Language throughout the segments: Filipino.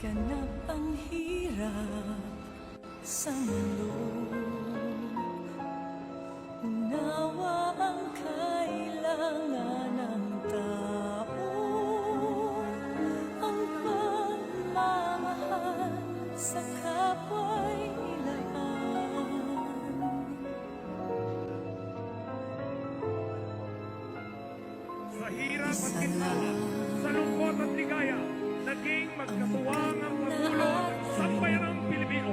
Ganap ang hirap sa mundo. Unawa ang kailangan ng tao. Ang pagmamahal sa kapwa'y ilaan Sa hirap at ginhawa, sa lungkot at ligaya, naging magkatuwang ang Pangulo at sambayanang Pilipino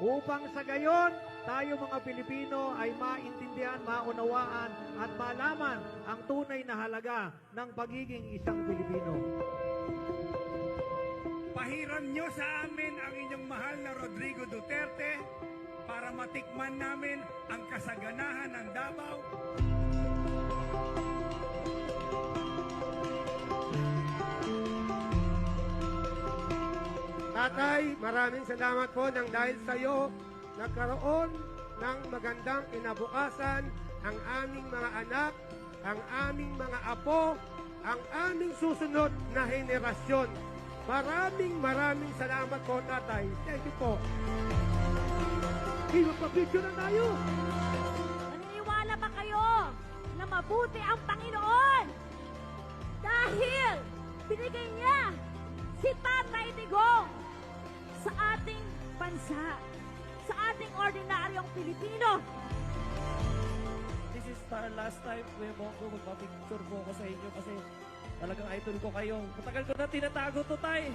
upang sa gayon tayo mga Pilipino ay maintindihan, maunawaan at malaman ang tunay na halaga ng pagiging isang Pilipino. pahiram nyo sa amin ang inyong mahal na Rodrigo Duterte para matikman namin ang kasaganahan ng Davao Tatay, maraming salamat po nang dahil sa iyo nagkaroon ng magandang kinabukasan ang aming mga anak, ang aming mga apo, ang aming susunod na henerasyon. Maraming maraming salamat po, tatay. Thank you po. Hey, magpa-picture na tayo! Naniniwala ba kayo na mabuti ang Panginoon? Dahil binigay niya si Tatay Digong bansa, sa ating ordinaryong Pilipino. This is the last time, Kuya Bongo, magpa-picture po ako sa inyo kasi talagang idol ko kayo. Matagal ko na tinatago to, tay.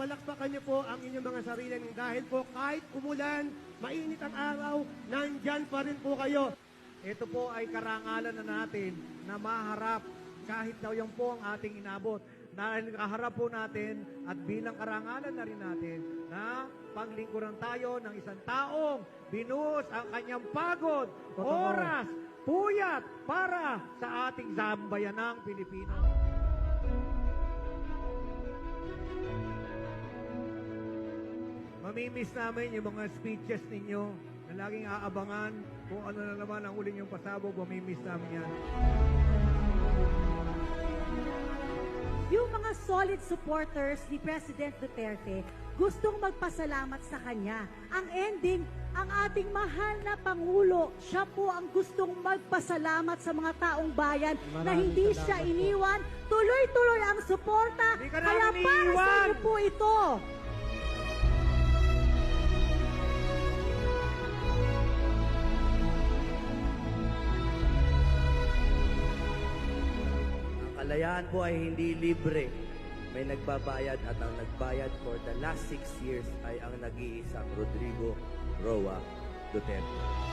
Palakpakan niyo po ang inyong mga sarili dahil po kahit umulan, mainit ang araw, nandyan pa rin po kayo. Ito po ay karangalan na natin na maharap kahit daw yan po ang ating inabot. Na nakaharap po natin at bilang karangalan na rin natin na paglingkuran tayo ng isang taong binuhos ang kanyang pagod, oras, puyat para sa ating sambayanang Pilipino. Mamimiss namin yung mga speeches ninyo na laging aabangan kung ano na naman ang uli yung pasabog. Mamimiss namin yan. Yung mga solid supporters ni President Duterte gustong magpasalamat sa kanya. Ang ending, ang ating mahal na Pangulo, siya po ang gustong magpasalamat sa mga taong bayan na Maraming hindi salamat siya iniwan. Tuloy-tuloy ang suporta. Hindi ka Kaya para sa inyo po ito. Kalayaan po ay hindi libre. May nagbabayad at ang nagbayad for the last six years ay ang nag-iisang Rodrigo Roa Duterte.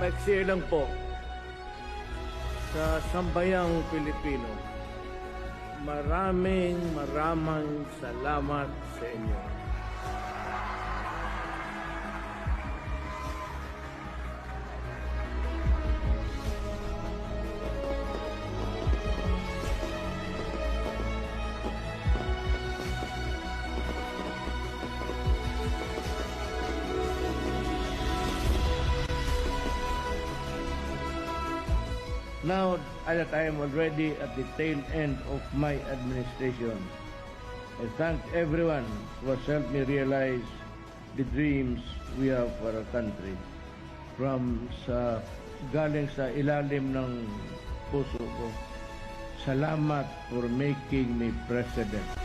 Mag-share lang po. sa sambayang Pilipino. Maraming maraming salamat sa inyo. Now that I am already at the tail end of my administration, I thank everyone who has helped me realize the dreams we have for our country. From sa galing sa ilalim ng puso ko, salamat for making me president.